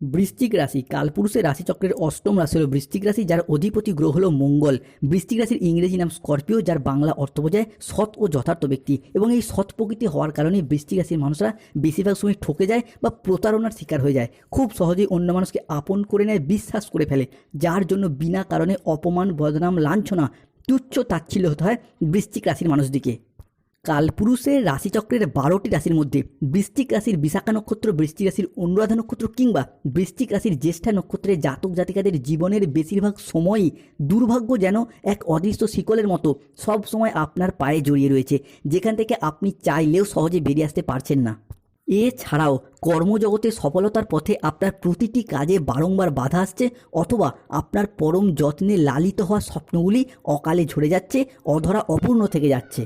বৃশ্চিক রাশি, কালপুরুষের রাশিচক্রের অষ্টম রাশি হল বৃশ্চিক রাশি, যার অধিপতি গ্রহ হল মঙ্গল। বৃশ্চিক রাশির ইংরেজি নাম স্করপিও, যার বাংলা অর্থ বোঝায় সৎ ও যথার্থ ব্যক্তি। এবং এই সৎ প্রকৃতি হওয়ার কারণে বৃশ্চিক রাশির মানুষরা বেশিরভাগ সময় ঠকে যায় বা প্রতারণার শিকার হয়ে যায়। খুব সহজেই অন্য মানুষকে আপন করে নেয়, বিশ্বাস করে ফেলে, যার জন্য বিনা কারণে অপমান, বদনাম, লাঞ্ছনা, তুচ্ছ তাচ্ছিল্য হতে হয় বৃশ্চিক রাশির মানুষদিকে। কালপুরুষের রাশিচক্রের বারোটি রাশির মধ্যে বৃশ্চিক রাশির বিশাখা নক্ষত্র, বৃশ্চিক রাশির অনুরাধা নক্ষত্র কিংবা বৃষ্টিক রাশির জ্যেষ্ঠা নক্ষত্রের জাতক জাতিকাদের জীবনের বেশিরভাগ সময়ই দুর্ভাগ্য যেন এক অদৃশ্য শিকলের মতো সব সময় আপনার পায়ে জড়িয়ে রয়েছে, যেখান থেকে আপনি চাইলেও সহজে বেরিয়ে আসতে পারছেন না। এছাড়াও কর্মজগতে সফলতার পথে আপনার প্রতিটি কাজে বারংবার বাধা আসছে অথবা আপনার পরম যত্নে লালিত হওয়া স্বপ্নগুলি অকালে ঝরে যাচ্ছে, অধরা অপূর্ণ থেকে যাচ্ছে।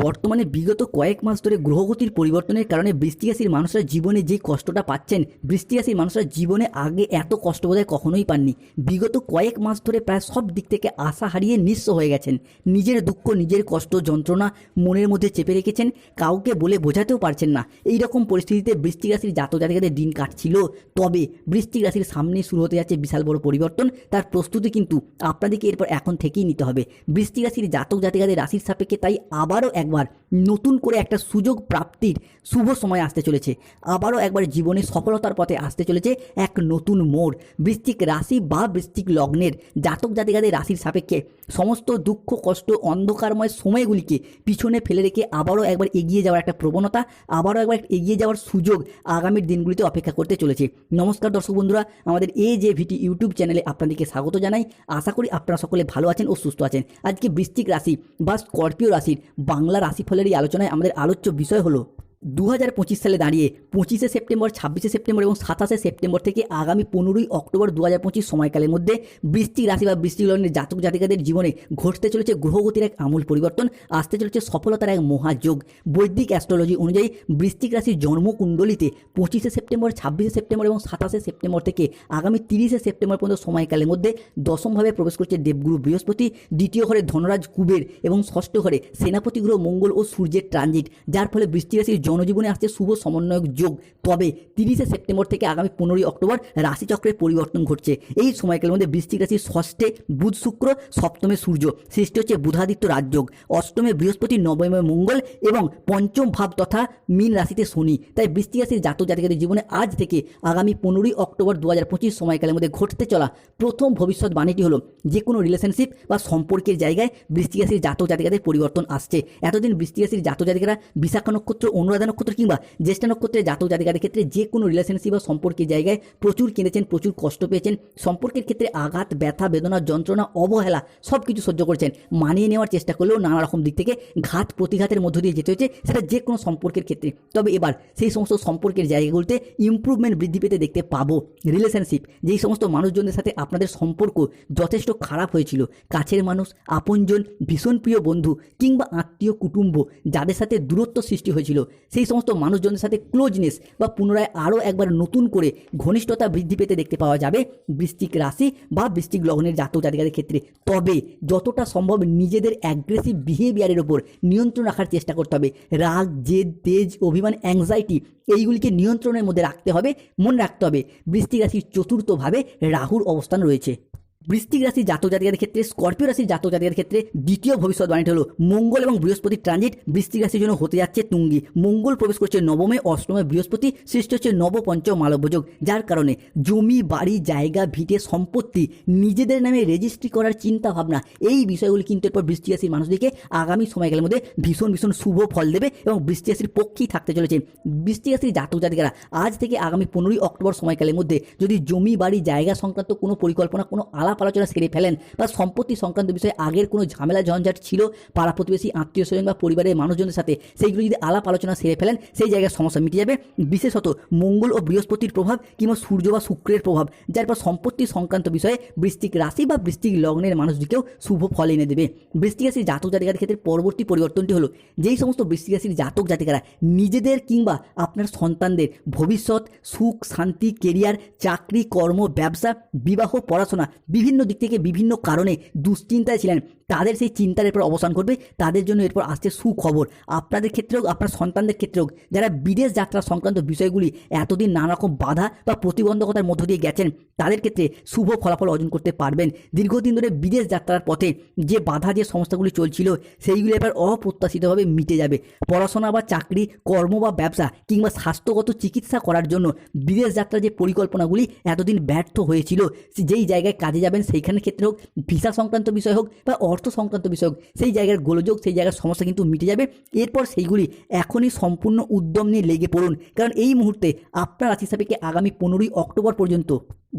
বর্তমানে বিগত কয়েক মাস ধরে গ্রহগতির পরিবর্তনের কারণে বৃষ্টি রাশির মানুষরা জীবনে যে কষ্টটা পাচ্ছেন বৃষ্টি রাশির মানুষরা জীবনে আগে এত কষ্ট বোধহয় কখনোই পাননি। বিগত কয়েক মাস ধরে প্রায় সব দিক থেকে আশা হারিয়ে নিঃস্ব হয়ে গেছেন। নিজের দুঃখ, নিজের কষ্ট, যন্ত্রণা মনের মধ্যে চেপে রেখেছেন, কাউকে বলে বোঝাতেও পারছেন না। এই রকম পরিস্থিতিতে বৃষ্টি রাশির জাতক জাতিকাদের দিন কাটছিল। তবে বৃষ্টি রাশির সামনে শুরু হতে যাচ্ছে বিশাল বড় পরিবর্তন। তার প্রস্তুতি কিন্তু আপনাদেরকে এরপর এখন থেকেই নিতে হবে। বৃষ্টি রাশির জাতক জাতিকাদের রাশির সাপেক্ষে তাই আবারও একবার নতুন করে একটা সুযোগ প্রাপ্তির শুভ সময় আসতে চলেছে। আবারও একবার জীবনে সফলতার পথে আসতে চলেছে এক নতুন মোড়, বৃশ্চিক রাশি বা বৃষ্টিক লগ্নের জাতক জাতিকাদের রাশির সাপেক্ষে। সমস্ত দুঃখ, কষ্ট, অন্ধকারময় সময়গুলিকে পিছনে ফেলে রেখে আবারও একবার এগিয়ে যাওয়ার একটা প্রবণতা, আবারও একবার এগিয়ে যাওয়ার সুযোগ আগামীর দিনগুলিতে অপেক্ষা করতে চলেছে। নমস্কার দর্শক বন্ধুরা, আমাদের এ যে ভিটি ইউটিউব চ্যানেলে আপনাদেরকে স্বাগত জানাই। আশা করি আপনারা সকলে ভালো আছেন ও সুস্থ আছেন। আজকে বৃষ্টিক রাশি বা স্করপিও রাশির বাংলা রাশিফলের এই আলোচনায় আমাদের আলোচ্য বিষয় হলো দু হাজার পঁচিশ সালে দাঁড়িয়ে পঁচিশে সেপ্টেম্বর, ছাব্বিশে সেপ্টেম্বর এবং সাতাশে সেপ্টেম্বর থেকে আগামী পনেরোই অক্টোবর দু হাজার পঁচিশ সময়কালের মধ্যে বৃষ্টিক রাশি বা বৃষ্টিক লগ্নের জাতক জাতিকাদের জীবনে ঘটতে চলেছে গ্রহগতির এক আমূল পরিবর্তন, আসতে চলেছে সফলতার এক মহাযোগ। বৈদিক অ্যাস্ট্রোলজি অনুযায়ী বৃষ্টিক রাশির জন্মকুণ্ডলিতে পঁচিশে সেপ্টেম্বর, ছাব্বিশে সেপ্টেম্বর এবং সাতাশে সেপ্টেম্বর থেকে আগামী তিরিশে সেপ্টেম্বর পর্যন্ত সময়কালের মধ্যে দশমভাবে প্রবেশ করছে দেবগুরু বৃহস্পতি, দ্বিতীয় ঘরে ধনরাজ কুবের এবং ষষ্ঠ ঘরে সেনাপতি গ্রহ মঙ্গল ও সূর্যের ট্রানজিট, যার ফলে বৃষ্টি রাশির জনজীবনে আসছে শুভ সমন্বয়ক যোগ। তবে তিরিশে সেপ্টেম্বর থেকে আগামী পনেরোই অক্টোবর রাশিচক্রের পরিবর্তন ঘটছে। এই সময়কালের মধ্যে বৃষ্টিক রাশির ষষ্ঠে বুধ শুক্র, সপ্তমে সূর্য, সৃষ্টি হচ্ছে বুধাদিত্য রাজযোগ। অষ্টমে বৃহস্পতি, নবমে মঙ্গল এবং পঞ্চম ভাব তথা মীন রাশিতে শনি। তাই বৃষ্টি রাশির জাতক জাতিকাদের জীবনে আজ থেকে আগামী পনেরোই অক্টোবর দু হাজার পঁচিশ সময়কালের মধ্যে ঘটতে চলা প্রথম ভবিষ্যৎবাণীটি হলো যে কোনো রিলেশনশিপ বা সম্পর্কের জায়গায় বৃষ্টি রাশির জাতক জাতিকাদের পরিবর্তন আসছে। এতদিন বৃষ্টি রাশির জাতক জাতিকারা বিশাখা নক্ষত্র নক্ষত্র কিংবা জ্যেষ্ঠ নক্ষত্রের জাতক, জাতিকাদের ক্ষেত্রে যে কোনো রিলেশনশিপ বা সম্পর্কের জায়গায় প্রচুর কিনেছেন, প্রচুর কষ্ট পেয়েছেন। সম্পর্কের ক্ষেত্রে আঘাত, ব্যথা, বেদনা, যন্ত্রণা, অবহেলা সব কিছু সহ্য করছেন। মানিয়ে নেওয়ার চেষ্টা করলেও নানা রকম দিক থেকে ঘাত প্রতিঘাতের মধ্য দিয়ে যেতে হয়েছে সেটা যে কোনো সম্পর্কের ক্ষেত্রে। তবে এবার সেই সমস্ত সম্পর্কের জায়গাগুলোতে ইমপ্রুভমেন্ট বৃদ্ধি পেতে দেখতে পাবো। রিলেশনশিপ যেই সমস্ত মানুষজনদের সাথে আপনাদের সম্পর্ক যথেষ্ট খারাপ হয়েছিল, কাছের মানুষ, আপনজন, ভীষণ প্রিয় বন্ধু কিংবা আত্মীয়, কুটুম্ব, যাদের সাথে দূরত্ব সৃষ্টি হয়েছিল সেই সমস্ত মানুষজনের সাথে ক্লোজনেস বা পুনরায় আরও একবার নতুন করে ঘনিষ্ঠতা বৃদ্ধি পেতে দেখতে পাওয়া যাবে বৃষ্টিক রাশি বা বৃশ্চিক লগ্নের জাতক জাতিকাদের ক্ষেত্রে। তবে যতটা সম্ভব নিজেদের অ্যাগ্রেসিভ বিহেভিয়ারের ওপর নিয়ন্ত্রণ রাখার চেষ্টা করতে হবে। রাগ, জেদ, তেজ, অভিমান অ্যাংজাইটি এইগুলিকে নিয়ন্ত্রণের মধ্যে রাখতে হবে, মনে রাখতে হবে। বৃষ্টিক রাশির চতুর্থভাবে রাহুর অবস্থান রয়েছে। বৃষ্টিক রাশির জাতক জাতিকাদের ক্ষেত্রে, স্করপিও রাশির জাতক জাতিকাদের ক্ষেত্রে দ্বিতীয় ভবিষ্যৎবাণীটি হলো মঙ্গল এবং বৃহস্পতি ট্রানজিট বৃষ্টিক রাশির জন্য হতে যাচ্ছে তুঙ্গি। মঙ্গল প্রবেশ করছে নবমে, অষ্টমে বৃহস্পতি, সৃষ্টি হচ্ছে নব পঞ্চম মালব্যযোগ, যার কারণে জমি, বাড়ি, জায়গা, ভিটে, সম্পত্তি নিজেদের নামে রেজিস্ট্রি করার চিন্তা ভাবনা এই বিষয়গুলি কিন্তু এরপর বৃষ্টি রাশির মানুষদেরকে আগামী সময়কালের মধ্যে ভীষণ ভীষণ শুভ ফল দেবে এবং বৃষ্টি রাশির পক্ষেই থাকতে চলেছে। বৃষ্টি রাশির জাতক জাতিকারা আজ থেকে আগামী পনেরোই অক্টোবর সময়কালের মধ্যে যদি জমি, বাড়ি, জায়গা সংক্রান্ত কোনো পরিকল্পনা, কোনো আলাপ আলোচনা সেরে ফেলেন। বা সম্পত্তি সংক্রান্ত বিষয়ে আগের কোনো ঝামেলা, ঝঞ্ঝাট ছিল পাড়া প্রতিবেশী, আত্মীয় স্বজন বা পরিবারের মানুষজনের সাথে? সেইগুলো যদি আলাপ আলোচনা সেরে ফেলেন, সেই জায়গায় সমস্যা মিটে যাবে। বিশেষত মঙ্গল ও বৃহস্পতির প্রভাব কিংবা সূর্য বা শুক্রের প্রভাব, যার পর সম্পত্তি সংক্রান্ত বিষয়ে বৃষ্টিক রাশি বা বৃষ্টিক লগ্নের মানুষদিকেও শুভ ফল এনে দেবে। বৃষ্টিক রাশির জাতক জাতিকার ক্ষেত্রে পরবর্তী পরিবর্তনটি হলো, যেই সমস্ত বৃষ্টিক রাশির জাতক জাতিকারা নিজেদের কিংবা আপনার সন্তানদের ভবিষ্যৎ, সুখ, শান্তি কেরিয়ার চাকরি, কর্ম, ব্যবসা, বিবাহ, পড়াশোনা বিভিন্ন দিক থেকে বিভিন্ন কারণে দুশ্চিন্তায় ছিলেন। তাদের সেই চিন্তার এরপর অবসান করবে তাদের জন্য এরপর আসছে সুখবর। আপনাদের ক্ষেত্রে হোক আপনার সন্তানদের ক্ষেত্রে হোক যারা বিদেশ যাত্রা সংক্রান্ত বিষয়গুলি এতদিন নানারকম বাধা বা প্রতিবন্ধকতার মধ্য দিয়ে গেছেন, তাদের ক্ষেত্রে শুভ ফলাফল অর্জন করতে পারবেন। দীর্ঘদিন ধরে বিদেশ যাত্রার পথে যে বাধা, যে সমস্যাগুলি চলছিল, সেইগুলি এবার অপ্রত্যাশিতভাবে মিটে যাবে। পড়াশোনা বা চাকরি, কর্ম বা ব্যবসা কিংবা স্বাস্থ্যগত চিকিৎসা করার জন্য বিদেশ যাত্রার যে পরিকল্পনাগুলি এতদিন ব্যর্থ হয়েছিল, যেই জায়গায় কাজে যাবেন সেইখানের ক্ষেত্রে হোক, ভিসা সংক্রান্ত বিষয় হোক বা অর্থ সংক্রান্ত বিষয় হোক, সেই জায়গার গোলযোগ, সেই জায়গার সমস্যা কিন্তু মিটে যাবে। এরপর সেইগুলি এখনই সম্পূর্ণ উদ্যম নিয়ে লেগে পড়ুন। কারণ এই মুহূর্তে আপনার রাশি সাপেক্ষে আগামী পনেরোই অক্টোবর পর্যন্ত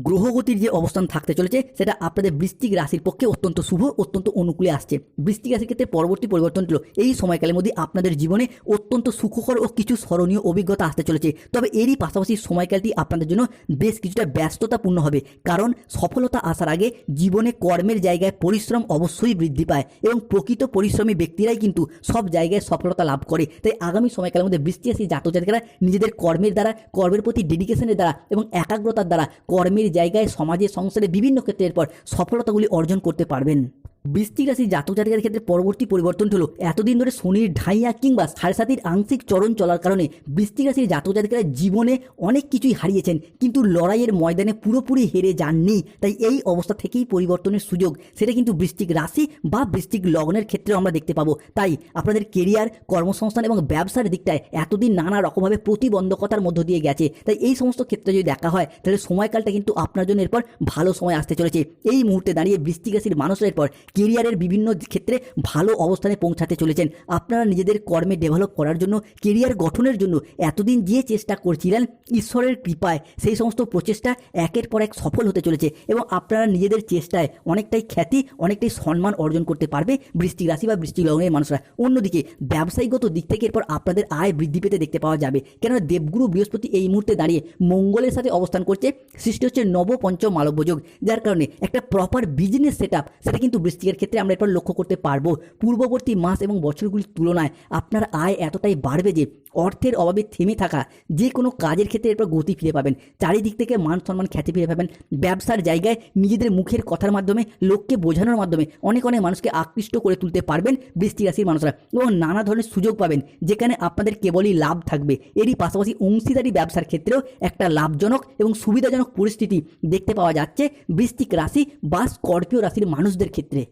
গ্রহগতির যে অবস্থান থাকতে চলেছে, সেটা আপনাদের বৃষ্টিক রাশির পক্ষে অত্যন্ত শুভ, অত্যন্ত অনুকূলে আসছে। বৃশ্চিক রাশির ক্ষেত্রে পরবর্তী পরিবর্তন হলো, এই সময়কালের মধ্যে আপনাদের জীবনে অত্যন্ত সুখকর ও কিছু স্মরণীয় অভিজ্ঞতা আসতে চলেছে। তবে এরই পাশাপাশি সময়কালটি আপনাদের জন্য বেশ কিছুটা ব্যস্ততাপূর্ণ হবে। কারণ সফলতা আসার আগে জীবনে কর্মের জায়গায় পরিশ্রম অবশ্যই বৃদ্ধি পায় এবং প্রকৃত পরিশ্রমী ব্যক্তিরাই কিন্তু সব জায়গায় সফলতা লাভ করে। তাই আগামী সময়কালের মধ্যে বৃষ্টি আসি, জাতক জাতিকারা নিজেদের কর্মের দ্বারা, কর্মের প্রতি ডেডিকেশনের দ্বারা এবং একাগ্রতার দ্বারা কর্মের জায়গায়, সমাজে, সংসারে বিভিন্ন ক্ষেত্রের পর সফলতাগুলি অর্জন করতে পারবেন। বৃষ্টিক রাশি জাতক জাতিকার ক্ষেত্রে পরবর্তী পরিবর্তন হলো এতদিন ধরে শনির ঢাইয়া কিংবা সাড়ে সাতির আংশিক চরণ চলার কারণে বৃষ্টিক রাশির জাতক জাতিকারা জীবনে অনেক কিছুই হারিয়েছেন, কিন্তু লড়াইয়ের ময়দানে পুরোপুরি হেরে যাননি। তাই এই অবস্থা থেকেই পরিবর্তনের সুযোগ, সেটা কিন্তু বৃষ্টিক রাশি বা বৃষ্টিক লগ্নের ক্ষেত্রেও আমরা দেখতে পাবো। তাই আপনাদের কেরিয়ার, কর্মসংস্থান এবং ব্যবসার দিকটায় এতদিন নানা রকমভাবে প্রতিবন্ধকতার মধ্য দিয়ে গেছে। তাই এই সমস্ত ক্ষেত্রে যদি দেখা হয়, তাহলে সময়কালটা কিন্তু আপনার জন্য এরপর ভালো সময় আসতে চলেছে। এই মুহূর্তে দাঁড়িয়ে বৃষ্টিক রাশির মানুষের এরপর কেরিয়ারের বিভিন্ন ক্ষেত্রে ভালো অবস্থানে পৌঁছাতে চলেছেন। আপনারা নিজেদের কর্মে ডেভেলপ করার জন্য, কেরিয়ার গঠনের জন্য এতদিন যে চেষ্টা করছিলেন, ঈশ্বরের কৃপায় সেই সমস্ত প্রচেষ্টা একের পর এক সফল হতে চলেছে এবং আপনারা নিজেদের চেষ্টায় অনেকটাই খ্যাতি, অনেকটাই সম্মান অর্জন করতে পারবে বৃষ্টি রাশি বা বৃষ্টি লগ্নের মানুষরা। অন্যদিকে, ব্যবসায়িকগত দিক থেকে এরপর আপনাদের আয় বৃদ্ধি পেতে দেখতে পাওয়া যাবে। কেননা দেবগুরু বৃহস্পতি এই মুহূর্তে দাঁড়িয়ে মঙ্গলের সাথে অবস্থান করছে, সৃষ্টি হচ্ছে নবপঞ্চম মালব্যযোগ যার কারণে একটা প্রপার বিজনেস সেট সেটা কিন্তু বৃষ্টিকের ক্ষেত্রে আমরা এরপর লক্ষ্য করতে পারব। পূর্ববর্তী মাস এবং বছরগুলির তুলনায় আপনার আয় এতটাই বাড়বে যে অর্থের অভাবে থেমে থাকা যে কোনো কাজের ক্ষেত্রে এরপর গতি ফিরে পাবেন। চারিদিক থেকে মান সম্মান খ্যাতি ফিরে পাবেন। ব্যবসার জায়গায় নিজেদের মুখের কথার মাধ্যমে, লোককে বোঝানোর মাধ্যমে অনেক অনেক মানুষকে আকৃষ্ট করে তুলতে পারবেন বৃষ্টি রাশির মানুষরা এবং নানা ধরনের সুযোগ পাবেন যেখানে আপনাদের কেবলই লাভ থাকবে। এরই পাশাপাশি অংশীদারি ব্যবসার ক্ষেত্রেও একটা লাভজনক এবং সুবিধাজনক পরিস্থিতি দেখতে পাওয়া যাচ্ছে বৃষ্টিক রাশি বা স্করপিও রাশির মানুষদের ক্ষেত্রে।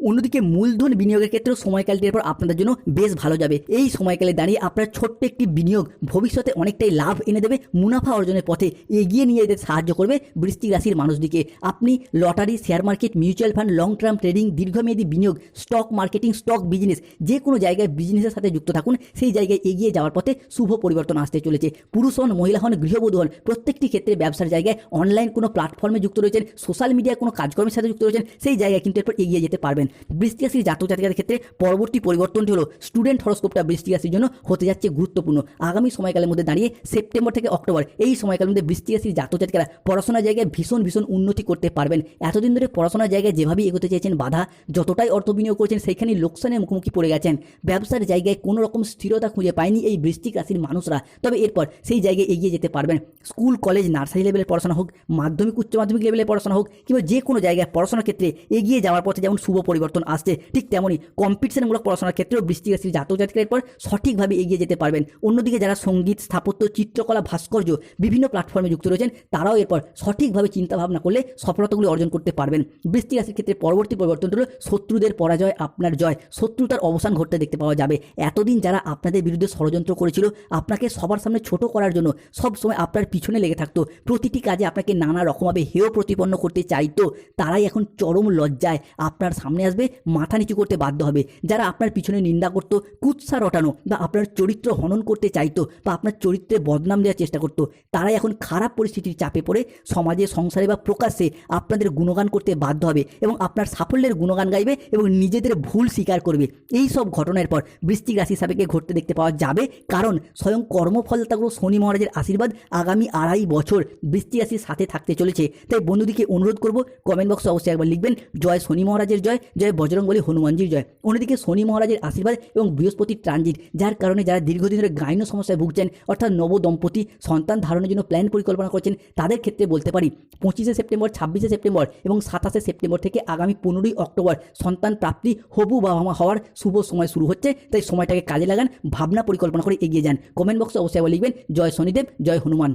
অন্যদিকে মূলধন বিনিয়োগের ক্ষেত্রেও সময়কালটি এরপর আপনাদের জন্য বেশ ভালো যাবে। এই সময়কালে দাঁড়িয়ে আপনার ছোট্ট একটি বিনিয়োগ ভবিষ্যতে অনেকটাই লাভ এনে দেবে মুনাফা অর্জনের পথে। এগিয়ে নিয়ে যেতে সাহায্য করবে বৃষ্টিক রাশির মানুষদিকে। আপনি lottery, share market, mutual fund, long term trading, দীর্ঘমেয়াদী বিনিয়োগ, স্টক মার্কেটিং, স্টক বিজনেস, যে কোনো জায়গায় বিজনেসের সাথে যুক্ত থাকুন। সেই জায়গায় এগিয়ে যাওয়ার পথে শুভ পরিবর্তন আসতে চলেছে। পুরুষ হন, মহিলা হন, গৃহবধূ হন, প্রত্যেকটি ক্ষেত্রে ব্যবসার জায়গায় অনলাইন কোনো প্ল্যাটফর্মে যুক্ত রয়েছেন সোশ্যাল মিডিয়ায় কোনো কাজকর্মের সাথে যুক্ত রয়েছেন, সেই জায়গায় কিন্তু এরপর এগিয়ে যেতে পারবেন। বৃষ্টি রাশির জাতক জাতিকাদের ক্ষেত্রে পরবর্তী পরিবর্তনটি হলো স্টুডেন্ট হরস্কোপটা বৃষ্টি রাশির জন্য হতে যাচ্ছে গুরুত্বপূর্ণ। আগামী সময়কালের মধ্যে দাঁড়িয়ে সেপ্টেম্বর থেকে অক্টোবর এই সময়কালের মধ্যে বৃষ্টি রাশির জাতক জাতিকারা পড়াশোনার জায়গায় ভীষণ ভীষণ উন্নতি করতে পারবেন। এতদিন ধরে পড়াশোনার জায়গায় যেভাবে এগোতে চেয়েছেন, বাধা যতটাই অর্থ বিনিয়োগ করেছেন সেইখানে লোকসানের মুখোমুখি পড়ে গেছেন। ব্যবসার জায়গায় কোনো রকম স্থিরতা খুঁজে পায়নি এই বৃষ্টিক রাশির মানুষরা। তবে এরপর সেই জায়গায় এগিয়ে যেতে পারবেন। স্কুল, কলেজ, নার্সারি লেভেলের পড়াশোনা হোক, মাধ্যমিক, উচ্চ মাধ্যমিক লেভেলের পড়াশোনা হোক, কিংবা যে কোনো জায়গায় পড়াশোনার ক্ষেত্রে এগিয়ে যাওয়ার পথে যেমন শুভ পরিবর্তন আসছে। ঠিক তেমনই কম্পিটিশনমূলক পড়াশোনার ক্ষেত্রেও বৃষ্টিক রাশির জাতক জাতিকার এরপর সঠিকভাবে এগিয়ে যেতে পারবেন। অন্যদিকে যারা সংগীত, স্থাপত্য, চিত্রকলা, ভাস্কর্য বিভিন্ন প্ল্যাটফর্মে যুক্ত রয়েছেন, তারাও এরপর সঠিকভাবে চিন্তা ভাবনা করলে সফলতাগুলি অর্জন করতে পারবেন। বৃষ্টি রাশির ক্ষেত্রে পরবর্তী পরিবর্তন হলো শত্রুদের পরাজয়, আপনার জয়। শত্রুতার অবসান ঘটতে দেখতে পাওয়া যাবে। এতদিন যারা আপনাদের বিরুদ্ধে ষড়যন্ত্র করেছিল, আপনাকে সবার সামনে ছোট করার জন্য সব সময় আপনার পিছনে লেগে থাকতো। প্রতিটি কাজে আপনাকে নানা রকমভাবে হেয় প্রতিপন্ন করতে চাইতো। তারাই এখন চরম লজ্জায় আপনার সামনে আসবে, মাথা নিচু করতে বাধ্য হবে। যারা আপনার পিছনে নিন্দা করতো, কুৎসা রটানো বা আপনার চরিত্র হনন করতে চাইতো বা আপনার চরিত্রে বদনাম দেওয়ার চেষ্টা করতো, তারাই এখন খারাপ পরিস্থিতির চাপে পড়ে সমাজে, সংসারে বা প্রকাশ্যে আপনাদের গুণগান করতে বাধ্য হবে এবং আপনার সাফল্যের গুণগান গাইবে এবং নিজেদের ভুল স্বীকার করবে। এই সব ঘটনার পর বৃষ্টিক রাশি সাপেক্ষে ঘটতে দেখতে পাওয়া যাবে, কারণ স্বয়ং কর্মফলতাগুলো শনি মহারাজের আশীর্বাদ আগামী আড়াই বছর বৃষ্টি রাশির সাথে থাকতে চলেছে। তাই বন্ধুদিকে অনুরোধ করব কমেন্ট বক্সে অবশ্যই একবার লিখবেন, জয় শনি মহারাজের জয় জয় বজরংবলী হনুমানজির জয়। অন্যদিকে শনি মহারাজের আশীর্বাদ এবং বৃহস্পতির ট্রানজিট, যার কারণে যারা দীর্ঘদিন ধরে গাইন সমস্যায় ভুগছেন, অর্থাৎ নব দম্পতি সন্তান ধারণের জন্য প্ল্যান পরিকল্পনা করছেন, তাদের ক্ষেত্রে বলতে পারি, পঁচিশে সেপ্টেম্বর, ছাব্বিশে সেপ্টেম্বর এবং সাতাশে সেপ্টেম্বর থেকে আগামী পনেরোই অক্টোবর সন্তান প্রাপ্তি হবু বাবা মা হওয়ার শুভ সময় শুরু হচ্ছে, তাই সময়টাকে কাজে লাগান, ভাবনা পরিকল্পনা করে এগিয়ে যান। কমেন্ট বক্সে অবশ্যই লিখবেন, জয় শনিদেব, জয় হনুমান।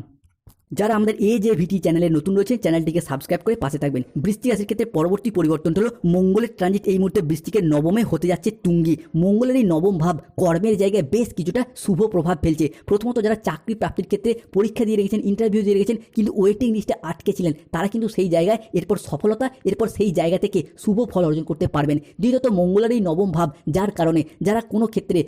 যারা আমাদের এ যে ভিটি চ্যানেলে নতুন রয়েছে, চ্যানেলটিকে সাবস্ক্রাইব করে পাশে থাকবেন। বৃষ্টি রাশির ক্ষেত্রে পরবর্তী পরিবর্তন হলো মঙ্গলের ট্রানজিট এই মুহূর্তে বৃষ্টিকে নবমে হতে যাচ্ছে তুঙ্গি। মঙ্গলের এই নবম ভাব কর্মের জায়গায় বেশ কিছুটা শুভ প্রভাব ফেলছে। প্রথমত যারা চাকরি প্রাপ্তির ক্ষেত্রে পরীক্ষা দিয়ে রেখেছেন ইন্টারভিউ দিয়ে রেখেছেন, কিন্তু ওয়েটিং লিস্টে আটকে ছিলেন, তারা কিন্তু সেই জায়গায়, এরপর সফলতা, এরপর সেই জায়গা থেকে শুভ ফল অর্জন করতে পারবেন। দ্বিতীয়ত মঙ্গলের এই নবম ভাব, যার কারণে যারা কোনো ক্ষেত্রে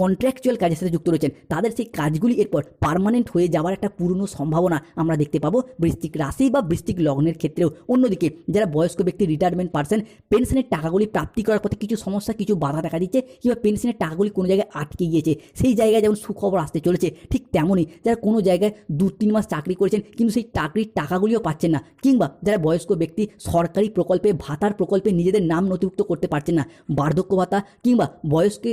কন্ট্রাকচুয়াল কাজের সাথে যুক্ত রয়েছেন, তাদের সেই কাজগুলি এরপর পার্মানেন্ট হয়ে যাওয়ার একটা পূর্ণ সম্ভাবনা আমরা দেখতে পাবো। বৃষ্টিক রাশি বা বৃষ্টিক লগ্নের ক্ষেত্রেও। অন্যদিকে, যারা বয়স্ক ব্যক্তি রিটায়ারমেন্ট পার্সন পেনশনের টাকাগুলি প্রাপ্তি করার পথে কিছু সমস্যা, কিছু বাধা দেখা দিচ্ছে কিংবা পেনশনের টাকাগুলি কোনো জায়গায় আটকে গিয়েছে। সেই জায়গায় যেমন সুখবর আসতে চলেছে, ঠিক তেমনই যারা কোনো জায়গায় দু তিন মাস চাকরি করেছেন কিন্তু সেই চাকরির টাকাগুলিও পাচ্ছেন না কিংবা যারা বয়স্ক ব্যক্তি, সরকারি প্রকল্পে ভাতার প্রকল্পে নিজেদের নাম নথিভুক্ত করতে পারছেন না, বার্ধক্য ভাতা কিংবা বয়স্কে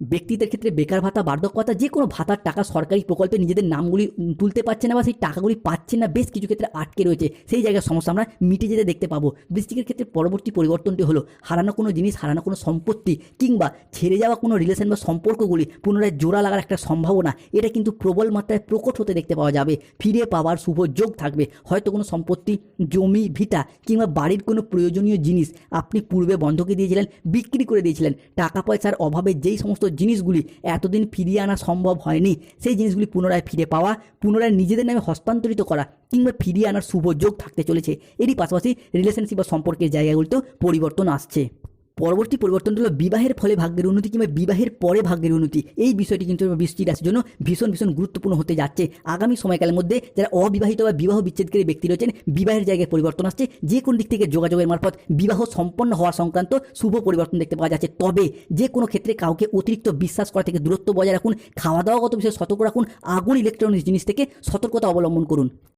ব্যক্তিদের ক্ষেত্রে বেকার ভাতা বার্ধক্য ভাতা যে কোনো ভাতার টাকা সরকারি প্রকল্পে নিজেদের নামগুলি তুলতে পারছে না বা সেই টাকাগুলি পাচ্ছেন না, বেশ কিছু ক্ষেত্রে আটকে রয়েছে। সেই জায়গার সমস্যা আমরা মিটে যেতে দেখতে পাবো। বৃষ্টিকের ক্ষেত্রে পরবর্তী পরিবর্তনটি হলো হারানো কোনো জিনিস, হারানো কোনো সম্পত্তি কিংবা ছেড়ে যাওয়া কোনো রিলেশন বা সম্পর্কগুলি পুনরায় জোড়া লাগার একটা সম্ভাবনা, এটা কিন্তু প্রবল মাত্রায় প্রকট হতে দেখতে পাওয়া যাবে। ফিরে পাওয়ার শুভ যোগ থাকবে। হয়তো কোনো সম্পত্তি, জমি, ভিটা কিংবা বাড়ির কোনো প্রয়োজনীয় জিনিস আপনি পূর্বে বন্ধকে দিয়েছিলেন, বিক্রি করে দিয়েছিলেন। টাকা পয়সার অভাবে যেই সমস্ত জিনিসগুলি এতদিন ফিরিয়ে আনা সম্ভব হয়নি। সেই জিনিসগুলি পুনরায় ফিরে পাওয়া, পুনরায় নিজেদের নামে হস্তান্তরিত করা কিংবা ফিরিয়ে আনার শুভ যোগ থাকতে চলেছে। এরই পাশাপাশি রিলেশনশিপ বা সম্পর্কের জায়গাগুলিতেও পরিবর্তন আসছে। পরবর্তী পরিবর্তনটা হলো বিবাহের ফলে ভাগ্যের উন্নতি কিংবা বিবাহের পরে ভাগ্যের উন্নতি। এই বিষয়টি কিন্তু বৃষ্টি রাশির জন্য ভীষণ ভীষণ গুরুত্বপূর্ণ হতে যাচ্ছে। আগামী সময়কালের মধ্যে যারা অবিবাহিত বা বিবাহ বিচ্ছেদকারী ব্যক্তি রয়েছেন, বিবাহের জায়গায় পরিবর্তন আসছে। যে কোন দিক থেকে যোগাযোগের মারফত বিবাহ সম্পন্ন হওয়া সংক্রান্ত শুভ পরিবর্তন দেখতে পাওয়া যাচ্ছে। তবে যে কোনো ক্ষেত্রে কাউকে অতিরিক্ত বিশ্বাস করা থেকে দূরত্ব বজায় রাখুন, খাওয়া দাওয়াগত বিষয়ে সতর্ক রাখুন, আগুন ইলেকট্রনিক্স জিনিস থেকে সতর্কতা অবলম্বন করুন।